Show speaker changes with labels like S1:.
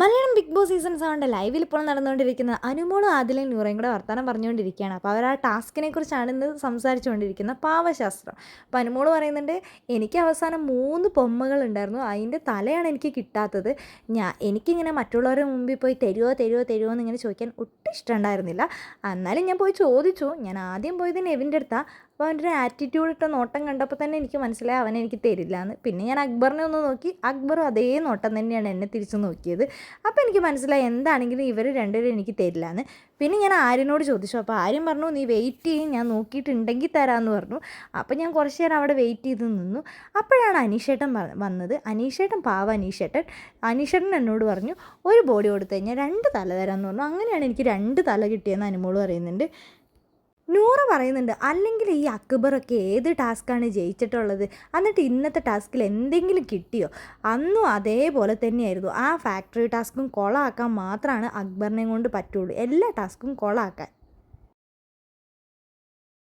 S1: Malayalam big boss season സെവന്റെ ലൈവിൽ ഇപ്പോൾ നടന്നുകൊണ്ടിരിക്കുന്ന അനുമോളും ആദിലയും നൂറയും കൂടെ വർത്തമാനം പറഞ്ഞുകൊണ്ടിരിക്കുകയാണ്. അപ്പോൾ അവർ ആ ടാസ്കിനെ കുറിച്ചാണ് ഇന്ന് സംസാരിച്ചുകൊണ്ടിരിക്കുന്ന പാവശാസ്ത്രം. അപ്പോൾ അനുമോൾ പറയുന്നുണ്ട് എനിക്ക് അവസാനം മൂന്ന് പൊമ്മകൾ ഉണ്ടായിരുന്നു. അതിന്റെ തലയാണ് എനിക്ക് കിട്ടാത്തത്. ഞാൻ എനിക്കിങ്ങനെ മറ്റുള്ളവരുടെ മുമ്പിൽ പോയി തരുമോ തരുമോ തരുമോ എന്നിങ്ങനെ ചോദിക്കാൻ ഒട്ടും ഇഷ്ടമുണ്ടായിരുന്നില്ല. എന്നാലും ഞാൻ പോയി ചോദിച്ചു. ഞാൻ ആദ്യം പോയത് നെവിന്റെ അടുത്താണ് അപ്പോൾ അവന്റെ ഒരു ആറ്റിറ്റ്യൂഡ് ഇട്ട നോട്ടം കണ്ടപ്പോൾ തന്നെ എനിക്ക് മനസ്സിലായി അവൻ എനിക്ക് തരില്ല എന്ന് പിന്നെ ഞാൻ അക്ബറിനെ ഒന്ന് നോക്കി അക്ബറും അതേ നോട്ടം തന്നെയാണ് എന്നെ തിരിച്ചു നോക്കിയത്. അപ്പോൾ എനിക്ക് മനസ്സിലായി എന്താണെങ്കിലും ഇവർ രണ്ടുപേരും എനിക്ക് തരില്ല എന്ന് പിന്നെ ഞാൻ ആര്യനോട് ചോദിച്ചു അപ്പോൾ ആര്യൻ പറഞ്ഞു നീ വെയിറ്റ് ചെയ്യും ഞാൻ നോക്കിയിട്ടുണ്ടെങ്കിൽ തരാമെന്ന് പറഞ്ഞു. അപ്പോൾ ഞാൻ കുറച്ച് നേരം അവിടെ വെയിറ്റ് ചെയ്ത് നിന്നു. അപ്പോഴാണ് അനീഷേട്ടൻ വന്നത്. അനീഷേട്ടൻ പാവ അനീഷേട്ടൻ അനീഷേട്ടൻ എന്നോട് പറഞ്ഞു ഒരു ബോഡി കൊടുത്തു കഴിഞ്ഞാൽ രണ്ട് തല തരാമെന്ന് പറഞ്ഞു. അങ്ങനെയാണ് എനിക്ക് രണ്ട് തല കിട്ടിയെന്ന് അനുമോൾ പറയുന്നുണ്ട്. നൂറ പറയുന്നുണ്ട്. അല്ലെങ്കിൽ ഈ അക്ബറൊക്കെ ഏത് ടാസ്ക്കാണ് ജയിച്ചിട്ടുള്ളത്? എന്നിട്ട് ഇന്നത്തെ ടാസ്കിൽ എന്തെങ്കിലും കിട്ടിയോ? അന്നും അതേപോലെ തന്നെയായിരുന്നു. ആ ഫാക്ടറി ടാസ്കും കൊളാക്കാൻ മാത്രമാണ് അക്ബറിനെ കൊണ്ട് പറ്റുള്ളൂ. എല്ലാ ടാസ്കും കൊളാക്കാൻ.